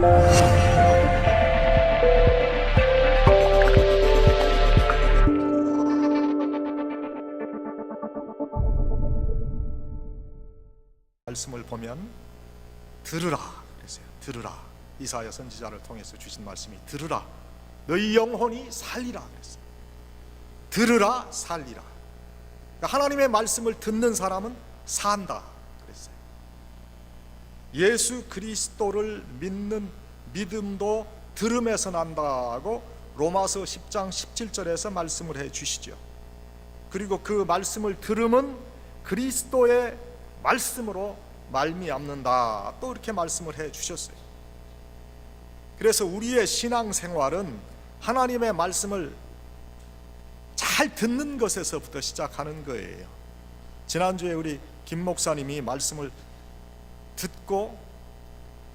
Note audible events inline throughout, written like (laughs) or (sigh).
말씀을 보면 들으라 그랬어요. 들으라. 이사야 선지자를 통해서 주신 말씀이 들으라. 너희 영혼이 살리라 그랬어요. 들으라 살리라. 그러니까 하나님의 말씀을 듣는 사람은 산다. 예수 그리스도를 믿는 믿음도 들음에서 난다고 로마서 10장 17절에서 말씀을 해 주시죠. 그리고 그 말씀을 들음은 그리스도의 말씀으로 말미암는다. 또 이렇게 말씀을 해 주셨어요. 그래서 우리의 신앙 생활은 하나님의 말씀을 잘 듣는 것에서부터 시작하는 거예요. 지난주에 우리 김 목사님이 말씀을 듣고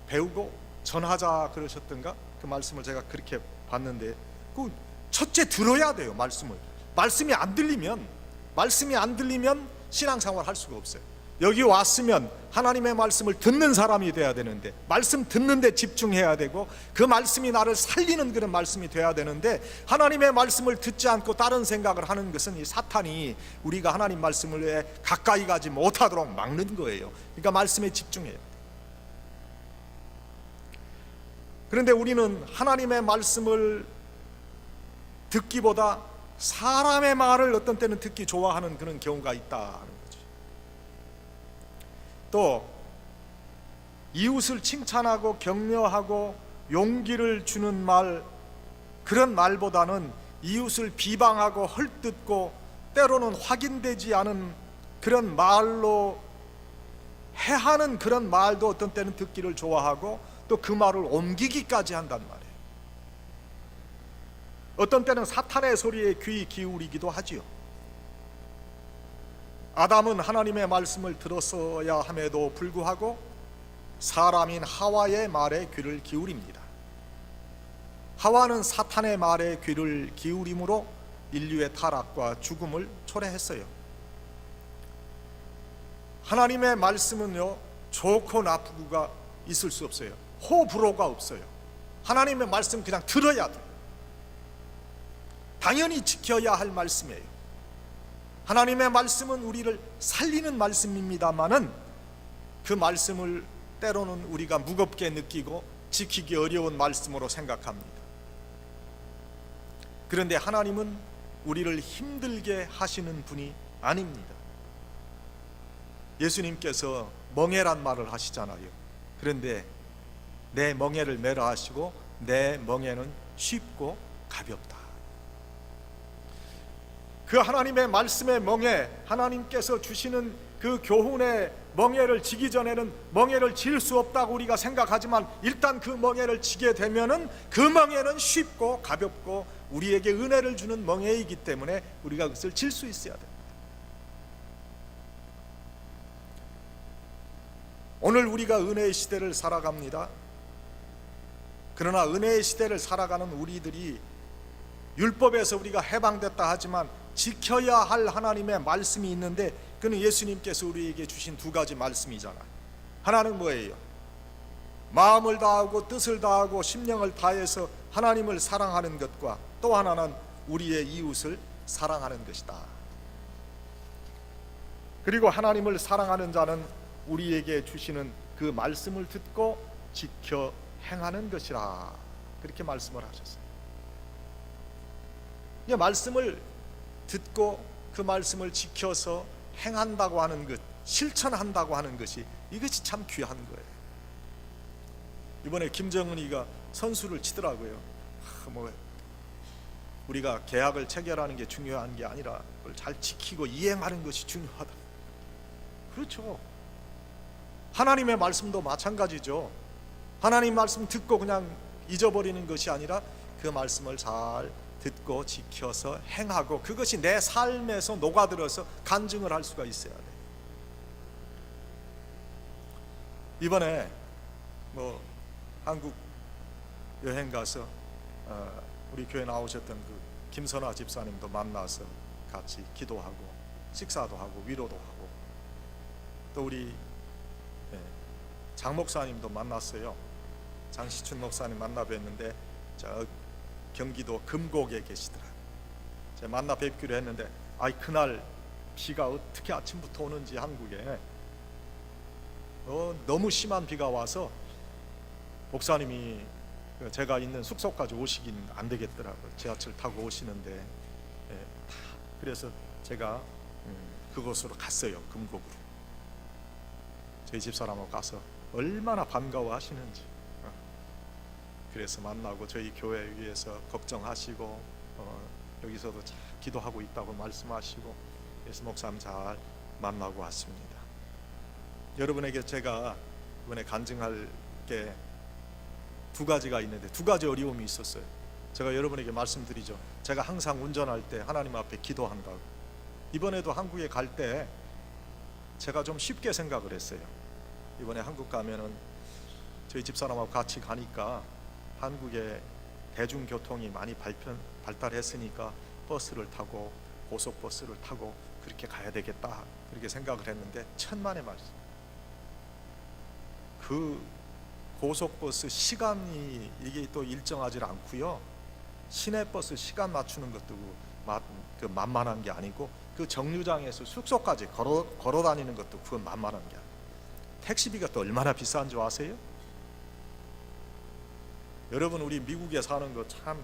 배우고 전하자 그러셨던가? 그 말씀을 제가 그렇게 봤는데 그 첫째 들어야 돼요, 말씀을. 말씀이 안 들리면 말씀이 안 들리면 신앙생활 할 수가 없어요. 여기 왔으면 하나님의 말씀을 듣는 사람이 돼야 되는데 말씀 듣는데 집중해야 되고 그 말씀이 나를 살리는 그런 말씀이 돼야 되는데 하나님의 말씀을 듣지 않고 다른 생각을 하는 것은 이 사탄이 우리가 하나님 말씀을 가까이 가지 못하도록 막는 거예요. 그러니까 말씀에 집중해요. 그런데 우리는 하나님의 말씀을 듣기보다 사람의 말을 어떤 때는 듣기 좋아하는 그런 경우가 거죠. 또 이웃을 칭찬하고 격려하고 용기를 주는 말 그런 말보다는 이웃을 비방하고 헐뜯고 때로는 확인되지 않은 그런 말로 해하는 그런 말도 어떤 때는 듣기를 좋아하고 또 그 말을 옮기기까지 한단 말이에요. 어떤 때는 사탄의 소리에 귀 기울이기도 하지요. 아담은 하나님의 말씀을 들었어야 함에도 불구하고 사람인 하와의 말에 귀를 기울입니다. 하와는 사탄의 말에 귀를 기울임으로 인류의 타락과 죽음을 초래했어요. 하나님의 말씀은요 좋고 나쁘고가 있을 수 없어요. 호불호가 없어요. 하나님의 말씀 그냥 들어야 돼요. 당연히 지켜야 할 말씀이에요. 하나님의 말씀은 우리를 살리는 말씀입니다만은 그 말씀을 때로는 우리가 무겁게 느끼고 지키기 어려운 말씀으로 생각합니다. 그런데 하나님은 우리를 힘들게 하시는 분이 아닙니다. 예수님께서 멍해란 말을 하시잖아요. 그런데 내 멍해를 메라 하시고 내 멍해는 쉽고 가볍다. 그 하나님의 말씀의 멍해, 하나님께서 주시는 그 교훈의 멍해를 지기 전에는 멍해를 질 수 없다고 우리가 생각하지만 일단 그 멍해를 지게 되면은 그 멍해는 쉽고 가볍고 우리에게 은혜를 주는 멍해이기 때문에 우리가 그것을 질 수 있어야 됩니다. 오늘 우리가 은혜의 시대를 살아갑니다. 그러나 은혜의 시대를 살아가는 우리들이 율법에서 우리가 해방됐다 하지만 지켜야 할 하나님의 말씀이 있는데 그는 예수님께서 우리에게 주신 두 가지 말씀이잖아요. 하나는 뭐예요? 마음을 다하고 뜻을 다하고 심령을 다해서 하나님을 사랑하는 것과 또 하나는 우리의 이웃을 사랑하는 것이다. 그리고 하나님을 사랑하는 자는 우리에게 주시는 그 말씀을 듣고 지켜 행하는 것이라. 그렇게 말씀을 하셨어요. 이 말씀을 듣고 그 말씀을 지켜서 행한다고 하는 것, 실천한다고 하는 것이 이것이 참 귀한 거예요. 이번에 김정은이가 선수를 치더라고요. 하, 뭐 우리가 계약을 체결하는 게 중요한 게 아니라 그걸 잘 지키고 이행하는 것이 중요하다. 그렇죠. 하나님의 말씀도 마찬가지죠. 하나님 말씀 듣고 그냥 잊어버리는 것이 아니라 그 말씀을 잘 듣고 지켜서 행하고 그것이 내 삶에서 녹아들어서 간증을 할 수가 있어야 돼. 이번에 뭐 한국 여행 가서 어, 우리 교회 나오셨던 그 김선화 집사님도 만나서 같이 기도하고 식사도 하고 위로도 하고 또 우리 예, 장 목사님도 만났어요. 장시춘 목사님 만나 뵀는데 저 경기도 금곡에 계시더라. 제가 만나 뵙기로 했는데 아이 그날 비가 어떻게 아침부터 오는지 한국에 어, 너무 심한 비가 와서 목사님이 그 제가 있는 숙소까지 오시긴 안 되겠더라고요. 지하철 타고 오시는데 예, 다 그래서 제가 음, 그곳으로 갔어요. 금곡으로. 저희 집 사람하고 가서 얼마나 반가워하시는지. 어. 그래서 만나고 저희 교회 위해서 걱정하시고 어, 여기서도 잘 기도하고 있다고 말씀하시고 그래서 목사님 잘 만나고 왔습니다. 여러분에게 제가 이번에 간증할 게 두 가지가 있는데 두 가지 어려움이 있었어요. 제가 여러분에게 말씀드리죠. 제가 항상 운전할 때 하나님 앞에 기도한다고. 이번에도 한국에 갈 때 제가 좀 쉽게 생각을 했어요. 이번에 한국 가면은 저희 집사람하고 같이 가니까 한국에 대중교통이 많이 발편, 발달했으니까 버스를 타고 고속버스를 타고 그렇게 가야 되겠다 그렇게 생각을 했는데 천만의 말씀. 그 고속버스 시간이 이게 또 일정하지 않고요. 시내버스 시간 맞추는 것도 그, 만만한 게 아니고 그 정류장에서 숙소까지 걸어 걸어 다니는 것도 그건 만만한 게 아니에요. 택시비가 또 얼마나 비싼 줄 아세요? 여러분 우리 미국에 사는 거 참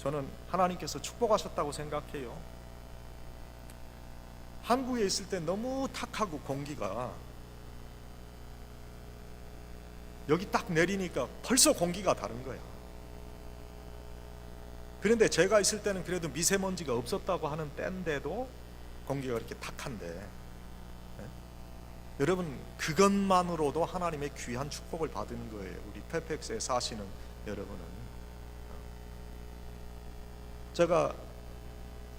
저는 하나님께서 축복하셨다고 생각해요. 한국에 있을 때 너무 탁하고 공기가 여기 딱 내리니까 벌써 공기가 다른 거야. 그런데 제가 있을 때는 그래도 미세먼지가 없었다고 하는 때인데도 공기가 그렇게 탁한데 예? 여러분 그것만으로도 하나님의 귀한 축복을 받은 거예요. 우리 페펙스에 사시는 여러분은. 제가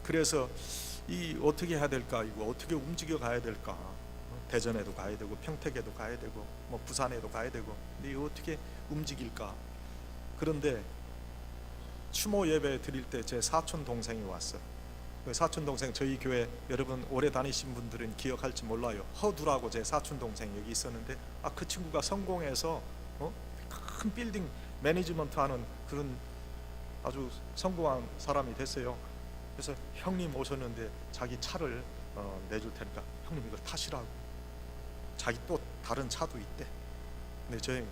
그래서 이 어떻게 해야 될까 이거 어떻게 움직여 가야 될까? 대전에도 가야 되고 평택에도 가야 되고 뭐 부산에도 가야 되고 근데 이거 어떻게 움직일까? 그런데 추모 예배 드릴 때 제 사촌 동생이 왔어 그 사촌 동생 저희 교회 여러분 오래 다니신 분들은 기억할지 몰라요. 허두라고 제 사촌 동생 여기 있었는데 아 그 친구가 성공해서 어? 큰 빌딩 매니지먼트 하는 그런 아주 성공한 사람이 됐어요. 그래서 형님 오셨는데 자기 차를 어, 내줄 테니까 형님 이거 타시라고. 자기 또 다른 차도 있대. 근데 저희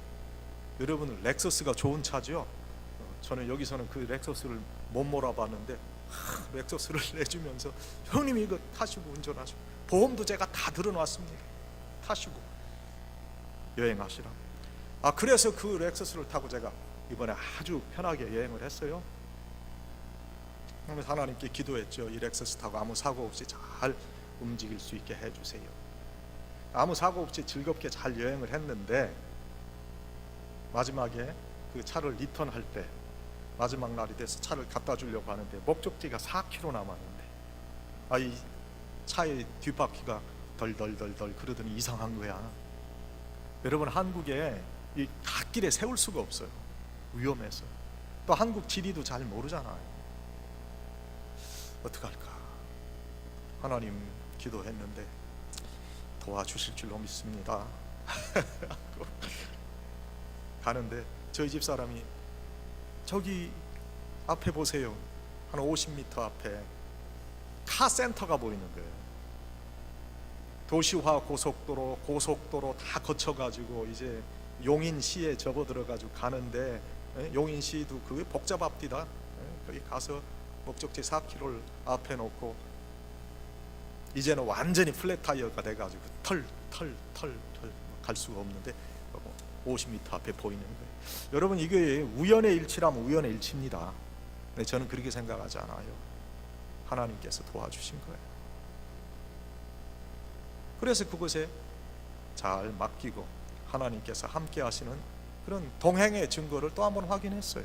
여러분은 렉서스가 좋은 차죠. 어, 저는 여기서는 그 렉서스를 못 몰아봤는데 하, 렉서스를 (laughs) 내주면서 형님 이거 타시고 운전하시고 보험도 제가 다 들어놨습니다. 타시고 여행하시라. 아 그래서 그 렉서스를 타고 제가 이번에 아주 편하게 여행을 했어요. 그러면서 하나님께 기도했죠. 이 렉서스 타고 아무 사고 없이 잘 움직일 수 있게 해주세요. 아무 사고 없이 즐겁게 잘 여행을 했는데 마지막에 그 차를 리턴할 때 마지막 날이 돼서 차를 갖다 주려고 하는데 목적지가 4km 남았는데 아이 차의 뒷바퀴가 덜덜덜덜 그러더니 이상한 거야. 여러분 한국에 이 갓길에 세울 수가 없어요. 위험해서. 또 한국 지리도 잘 모르잖아요. 어떡할까? 하나님 기도했는데 도와주실 줄로 믿습니다. (laughs) 가는데 저희 집 사람이 저기 앞에 보세요. 한 50m 앞에 카센터가 보이는 거예요. 도시화 고속도로, 고속도로 다 거쳐가지고 이제 용인시에 접어들어가지고 가는데 예, 용인시도 그 복잡합디다. 예, 거기 가서 목적지 4km를 앞에 놓고 이제는 완전히 플랫 타이어가 돼가지고 털 털 털 털 갈 수가 없는데 50m 앞에 보이는 거예요. 여러분 이게 우연의 일치라면 우연의 일치입니다. 네, 저는 그렇게 생각하지 않아요. 하나님께서 도와주신 거예요. 그래서 그곳에 잘 맡기고 하나님께서 함께 하시는 그런 동행의 증거를 또 한번 확인했어요.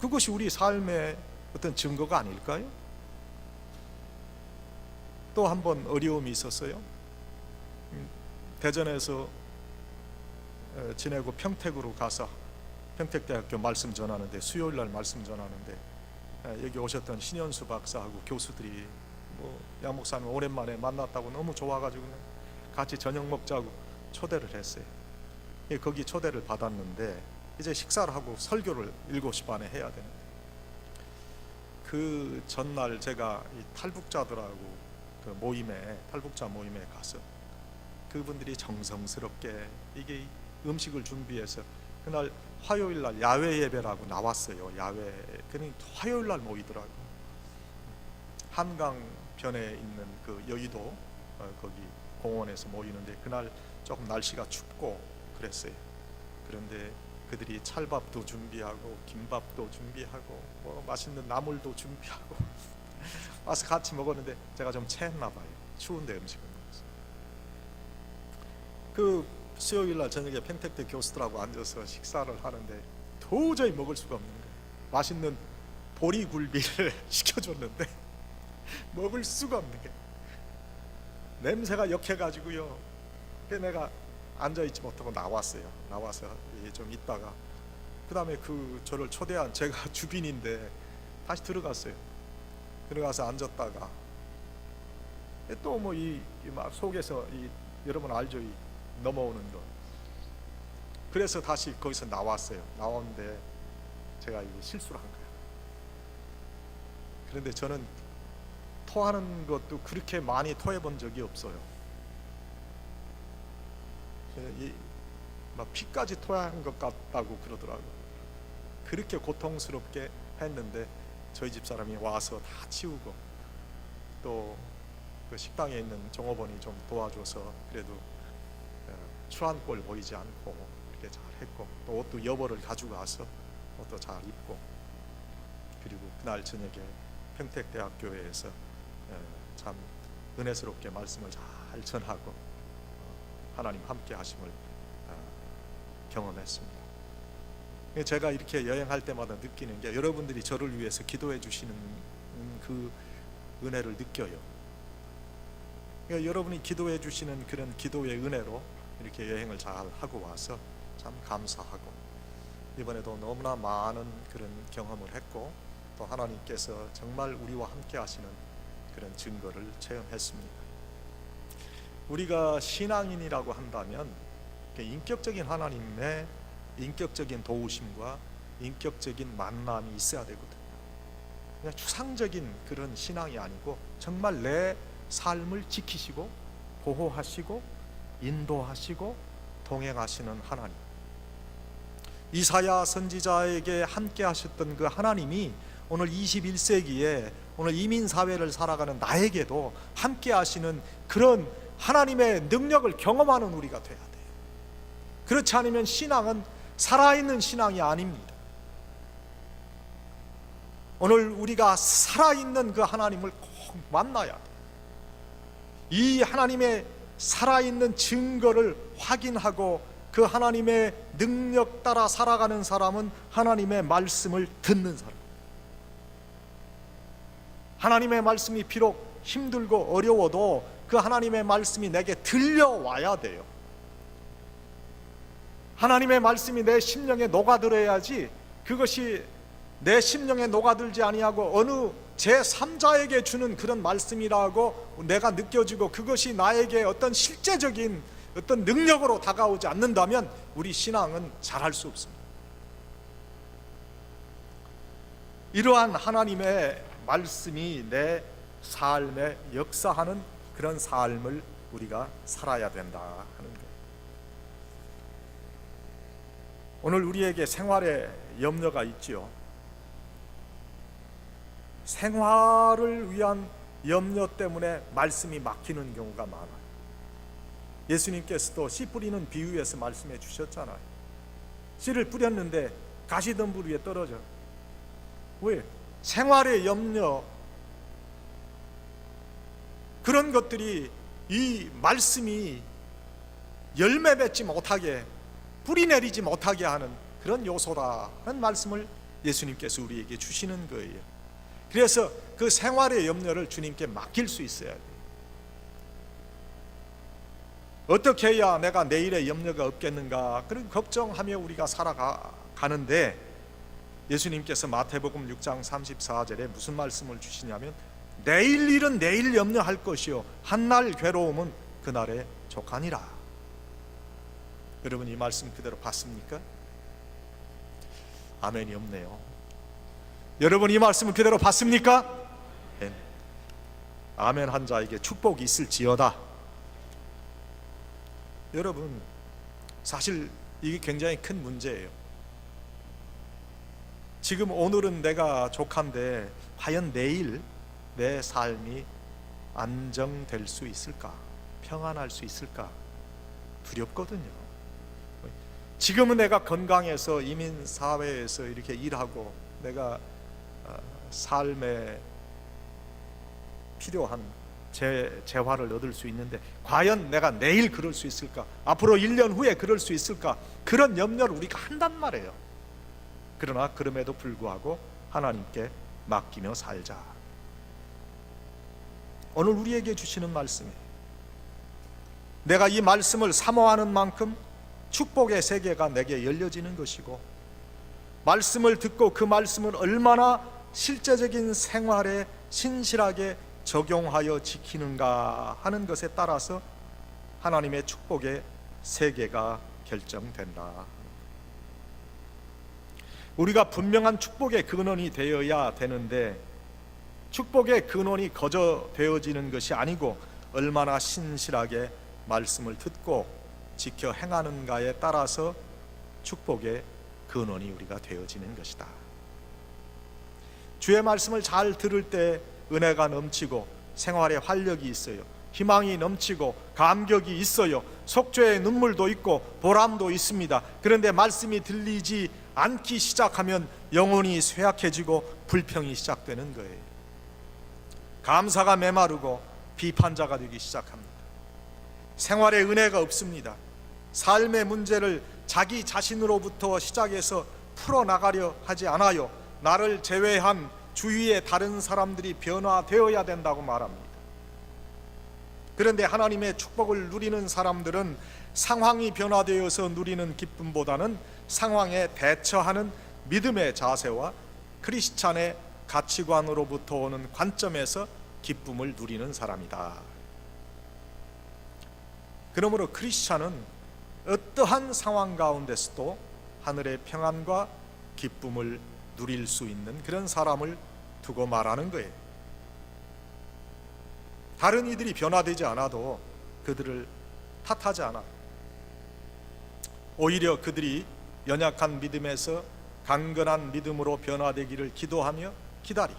그것이 우리 삶의 어떤 증거가 아닐까요? 또 한 번 어려움이 있었어요. 음, 대전에서 어, 지내고 평택으로 가서 평택대학교 말씀 전하는데 수요일 날 말씀 전하는데 에, 여기 오셨던 신현수 박사하고 교수들이 뭐 양 목사님 오랜만에 만났다고 너무 좋아가지고 같이 저녁 먹자고 초대를 했어요. 예, 거기 초대를 받았는데 이제 식사를 하고 설교를 7시 반에 해야 되는데 그 전날 제가 이 탈북자들하고 그 모임에 탈북자 모임에 가서 그분들이 정성스럽게 이게 이 음식을 준비해서 그날 화요일 날 야외 예배라고 나왔어요. 야외 그니 화요일 날 모이더라고. 한강 변에 있는 그 여의도 어, 거기 공원에서 모이는데 그날 조금 날씨가 춥고 그랬어요. 그런데 그들이 찰밥도 준비하고 김밥도 준비하고 뭐 맛있는 나물도 준비하고 (laughs) 와서 같이 먹었는데 제가 좀 체했나 봐요. 추운데 음식을 먹어서. 그 수요일 날 저녁에 평택대 교수들하고 앉아서 식사를 하는데 도저히 먹을 수가 없는 거예요. 맛있는 보리굴비를 (laughs) 시켜줬는데 (laughs) 먹을 수가 없는 게 냄새가 역해가지고요. 그 내가 앉아 있지 못하고 나왔어요. 나와서 예, 좀 있다가 그 다음에 그 저를 초대한 제가 (laughs) 주빈인데 다시 들어갔어요. 들어가서 앉았다가 또 뭐 이 막 속에서 이 여러분 알죠 이 넘어오는 거. 그래서 다시 거기서 나왔어요. 나왔는데 제가 이게 실수를 한 거예요. 그런데 저는 토하는 것도 그렇게 많이 토해 본 적이 없어요. 이, 막 피까지 토한 것 같다고 그러더라고요. 그렇게 고통스럽게 했는데 저희 집 사람이 와서 다 치우고 또 그 식당에 있는 종업원이 좀 도와줘서 그래도 어, 추한 꼴 보이지 않고 이렇게 잘 했고 또 옷도 여벌을 와서 옷도 잘 입고 그리고 그날 저녁에 평택대학교에서 어, 참 은혜스럽게 말씀을 잘 전하고 어, 하나님 함께 하심을 어, 경험했습니다. 제가 이렇게 여행할 때마다 느끼는 게 여러분들이 저를 위해서 기도해 주시는 그 은혜를 느껴요. 그러니까 여러분이 기도해 주시는 그런 기도의 은혜로 이렇게 여행을 잘 하고 와서 참 감사하고 이번에도 너무나 많은 그런 경험을 했고 또 하나님께서 정말 우리와 함께 하시는 그런 증거를 체험했습니다. 우리가 신앙인이라고 한다면 그 인격적인 하나님의 인격적인 도우심과 인격적인 만남이 있어야 되거든요. 그냥 추상적인 그런 신앙이 아니고 정말 내 삶을 지키시고 보호하시고 인도하시고 동행하시는 하나님. 이사야 선지자에게 함께 하셨던 그 하나님이 오늘 21세기에 오늘 이민 사회를 살아가는 나에게도 함께 하시는 그런 하나님의 능력을 경험하는 우리가 돼야 돼요. 그렇지 않으면 신앙은 살아있는 신앙이 아닙니다. 오늘 우리가 살아있는 그 하나님을 꼭 만나야 돼요. 이 하나님의 살아있는 증거를 확인하고 그 하나님의 능력 따라 살아가는 사람은 하나님의 말씀을 듣는 사람. 하나님의 말씀이 비록 힘들고 어려워도 그 하나님의 말씀이 내게 들려와야 돼요. 하나님의 말씀이 내 심령에 녹아들어야지 그것이 내 심령에 녹아들지 아니하고 어느 제 3자에게 주는 그런 말씀이라고 내가 느껴지고 그것이 나에게 어떤 실제적인 어떤 능력으로 다가오지 않는다면 우리 신앙은 잘할 수 없습니다. 이러한 하나님의 말씀이 내 삶에 역사하는 그런 삶을 우리가 살아야 된다 하는 거예요. 오늘 우리에게 생활에 염려가 있지요. 생활을 위한 염려 때문에 말씀이 막히는 경우가 많아요. 예수님께서도 씨 뿌리는 비유에서 말씀해 주셨잖아요. 씨를 뿌렸는데 가시덤불 위에 떨어져. 왜? 생활의 염려 그런 것들이 이 말씀이 열매 맺지 못하게 뿌리 내리지 못하게 하는 그런 요소라는 말씀을 예수님께서 우리에게 주시는 거예요. 그래서 그 생활의 염려를 주님께 맡길 수 있어야 돼요. 어떻게 해야 내가 내일의 염려가 없겠는가? 그런 걱정하며 우리가 살아가는데 예수님께서 마태복음 6장 34절에 무슨 말씀을 주시냐면 내일 일은 내일 염려할 것이요 한날 괴로움은 그날에 족하니라. 여러분 이 말씀 그대로 받습니까? 아멘이 없네요. 여러분 이 말씀을 그대로 받습니까? 예. 아멘 한 자에게 축복이 있을지어다. 여러분 사실 이게 굉장히 큰 문제예요. 지금 오늘은 내가 족한데 과연 내일 내 삶이 안정될 수 있을까? 평안할 수 있을까? 두렵거든요. 지금은 내가 건강해서 이민 사회에서 이렇게 일하고 내가 어, 삶에 필요한 재, 재화를 얻을 수 있는데 과연 내가 내일 그럴 수 있을까? 앞으로 1년 후에 그럴 수 있을까? 그런 염려를 우리가 한단 말이에요. 그러나 그럼에도 불구하고 하나님께 맡기며 살자. 오늘 우리에게 주시는 말씀이 내가 이 말씀을 사모하는 만큼 축복의 세계가 내게 열려지는 것이고 말씀을 듣고 그 말씀을 얼마나 실제적인 생활에 신실하게 적용하여 지키는가 하는 것에 따라서 하나님의 축복의 세계가 결정된다. 우리가 분명한 축복의 근원이 되어야 되는데 축복의 근원이 거저 되어지는 것이 아니고 얼마나 신실하게 말씀을 듣고 지켜 행하는가에 따라서 축복의 근원이 우리가 되어지는 것이다. 주의 말씀을 잘 들을 때 은혜가 넘치고 생활에 활력이 있어요. 희망이 넘치고 감격이 있어요. 속죄의 눈물도 있고 보람도 있습니다. 그런데 말씀이 들리지 않기 시작하면 영혼이 쇠약해지고 불평이 시작되는 거예요. 감사가 메마르고 비판자가 되기 시작합니다. 생활에 은혜가 없습니다. 삶의 문제를 자기 자신으로부터 시작해서 풀어나가려 하지 않아요. 나를 제외한 주위의 다른 사람들이 변화되어야 된다고 말합니다. 그런데 하나님의 축복을 누리는 사람들은 상황이 변화되어서 누리는 기쁨보다는 상황에 대처하는 믿음의 자세와 크리스찬의 가치관으로부터 오는 관점에서 기쁨을 누리는 사람이다. 그러므로 크리스찬은 어떠한 상황 가운데서도 하늘의 평안과 기쁨을 누릴 수 있는 그런 사람을 두고 말하는 거예요. 다른 이들이 변화되지 않아도 그들을 탓하지 않아. 오히려 그들이 연약한 믿음에서 강건한 믿음으로 변화되기를 기도하며 기다리.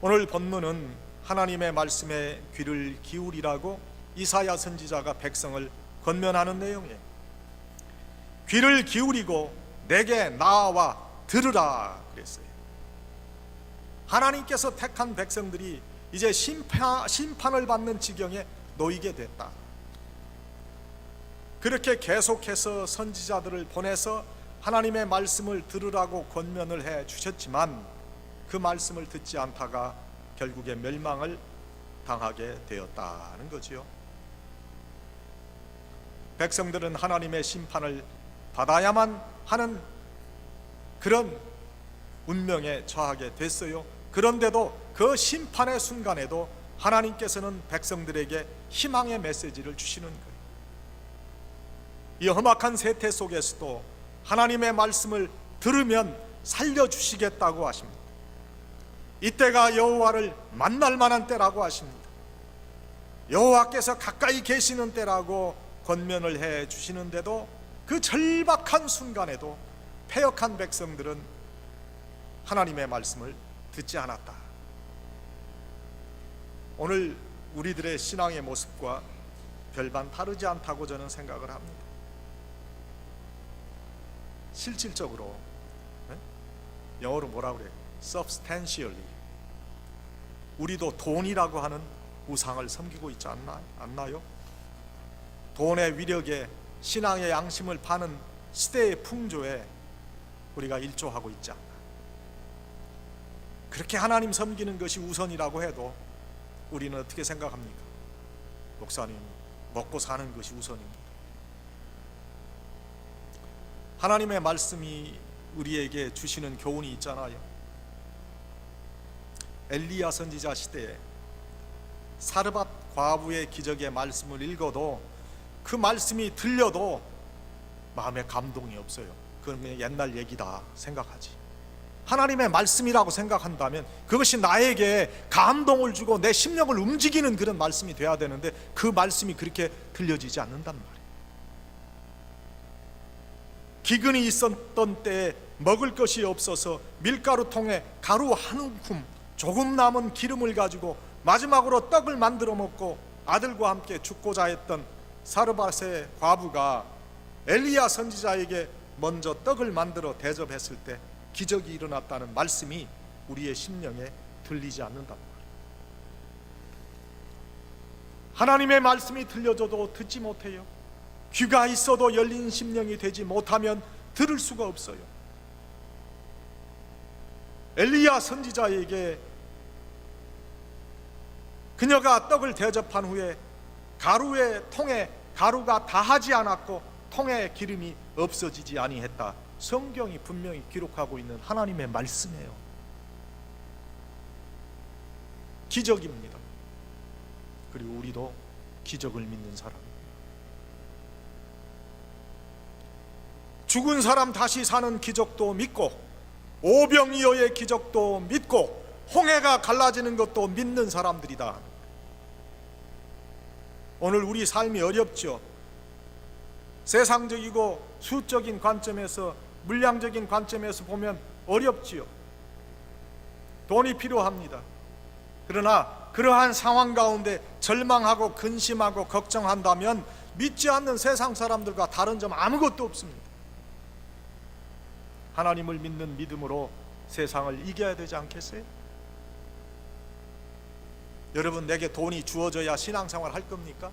오늘 본문은 하나님의 말씀에 귀를 기울이라고 이사야 선지자가 백성을 권면하는 내용이에요. 귀를 기울이고 내게 나와 들으라 그랬어요. 하나님께서 택한 백성들이 이제 심판, 심판을 받는 지경에 놓이게 됐다. 그렇게 계속해서 선지자들을 보내서 하나님의 말씀을 들으라고 권면을 해 주셨지만 그 말씀을 듣지 않다가 결국에 멸망을 당하게 되었다는 거지요. 백성들은 하나님의 심판을 받아야만 하는 그런 운명에 처하게 됐어요. 그런데도 그 심판의 순간에도 하나님께서는 백성들에게 희망의 메시지를 주시는 거예요. 이 험악한 세태 속에서도 하나님의 말씀을 들으면 살려주시겠다고 하십니다. 이때가 여호와를 만날 만한 때라고 하십니다. 여호와께서 가까이 계시는 때라고 권면을 해 주시는데도 그 절박한 순간에도 패역한 백성들은 하나님의 말씀을 듣지 않았다. 오늘 우리들의 신앙의 모습과 별반 다르지 않다고 저는 생각을 합니다. 실질적으로 네? 영어로 뭐라 그래요? substantially 우리도 돈이라고 하는 우상을 섬기고 있지 않나, 않나요? 돈의 위력에 신앙의 양심을 파는 시대의 풍조에 우리가 일조하고 있지 않나. 그렇게 하나님 섬기는 것이 우선이라고 해도 우리는 어떻게 생각합니까? 목사님, 먹고 사는 것이 우선입니다. 하나님의 말씀이 우리에게 주시는 교훈이 있잖아요. 엘리야 선지자 시대에 사르밧 과부의 기적의 말씀을 읽어도 그 말씀이 들려도 마음에 감동이 없어요. 그건 그냥 옛날 얘기다 생각하지. 하나님의 말씀이라고 생각한다면 그것이 나에게 감동을 주고 내 심령을 움직이는 그런 말씀이 돼야 되는데 그 말씀이 그렇게 들려지지 않는단 말이에요. 기근이 있었던 때에 먹을 것이 없어서 밀가루 통에 가루 한 움큼 조금 남은 기름을 가지고 마지막으로 떡을 만들어 먹고 아들과 함께 죽고자 했던 사르밧의 과부가 엘리야 선지자에게 먼저 떡을 만들어 대접했을 때 기적이 일어났다는 말씀이 우리의 심령에 들리지 않는단 말이에요. 하나님의 말씀이 들려줘도 듣지 못해요. 귀가 있어도 열린 심령이 되지 못하면 들을 수가 없어요. 엘리야 선지자에게 그녀가 떡을 대접한 후에 가루의 통에 가루가 다하지 않았고 통에 기름이 없어지지 아니했다. 성경이 분명히 기록하고 있는 하나님의 말씀이에요. 기적입니다. 그리고 우리도 기적을 믿는 사람. 죽은 사람 다시 사는 기적도 믿고 오병이어의 기적도 믿고 홍해가 갈라지는 것도 믿는 사람들이다. 오늘 우리 삶이 어렵죠. 세상적이고 수적인 관점에서 물량적인 관점에서 보면 어렵지요. 돈이 필요합니다. 그러나 그러한 상황 가운데 절망하고 근심하고 걱정한다면 믿지 않는 세상 사람들과 다른 점 아무것도 없습니다. 하나님을 믿는 믿음으로 세상을 이겨야 되지 않겠어요? 여러분 내게 돈이 주어져야 신앙생활 할 겁니까?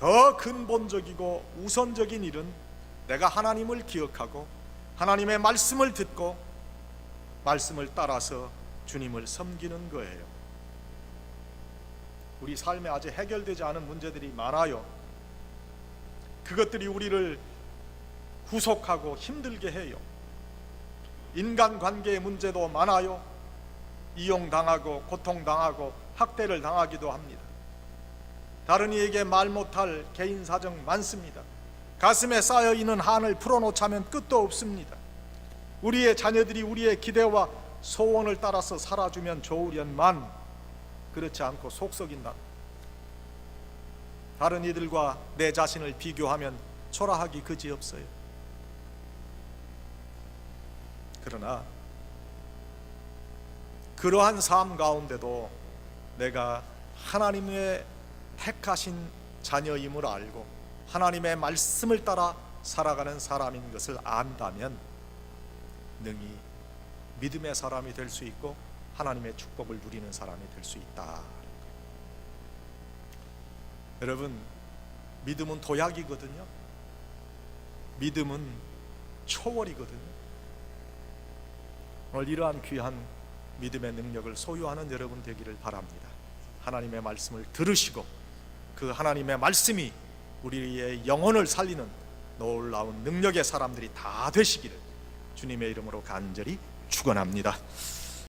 더 근본적이고 우선적인 일은 내가 하나님을 기억하고 하나님의 말씀을 듣고 말씀을 따라서 주님을 섬기는 거예요. 우리 삶에 아직 해결되지 않은 문제들이 많아요. 그것들이 우리를 구속하고 힘들게 해요. 인간 관계의 문제도 많아요. 이용당하고 고통당하고 학대를 당하기도 합니다. 다른 이에게 말 못할 개인 사정 많습니다. 가슴에 쌓여 있는 한을 풀어놓자면 끝도 없습니다. 우리의 자녀들이 우리의 기대와 소원을 따라서 살아주면 좋으련만 그렇지 않고 속썩인다. 다른 이들과 내 자신을 비교하면 초라하기 그지없어요. 그러나 그러한 삶 가운데도 내가 하나님의 택하신 자녀임을 알고 하나님의 말씀을 따라 살아가는 사람인 것을 안다면 능히 믿음의 사람이 될 수 있고 하나님의 축복을 누리는 사람이 될 수 있다. 여러분, 믿음은 도약이거든요. 믿음은 초월이거든요. 오늘 이러한 귀한 믿음의 능력을 소유하는 여러분 되기를 바랍니다. 하나님의 말씀을 들으시고 그 하나님의 말씀이 우리의 영혼을 살리는 놀라운 능력의 사람들이 다 되시기를 주님의 이름으로 간절히 축원합니다.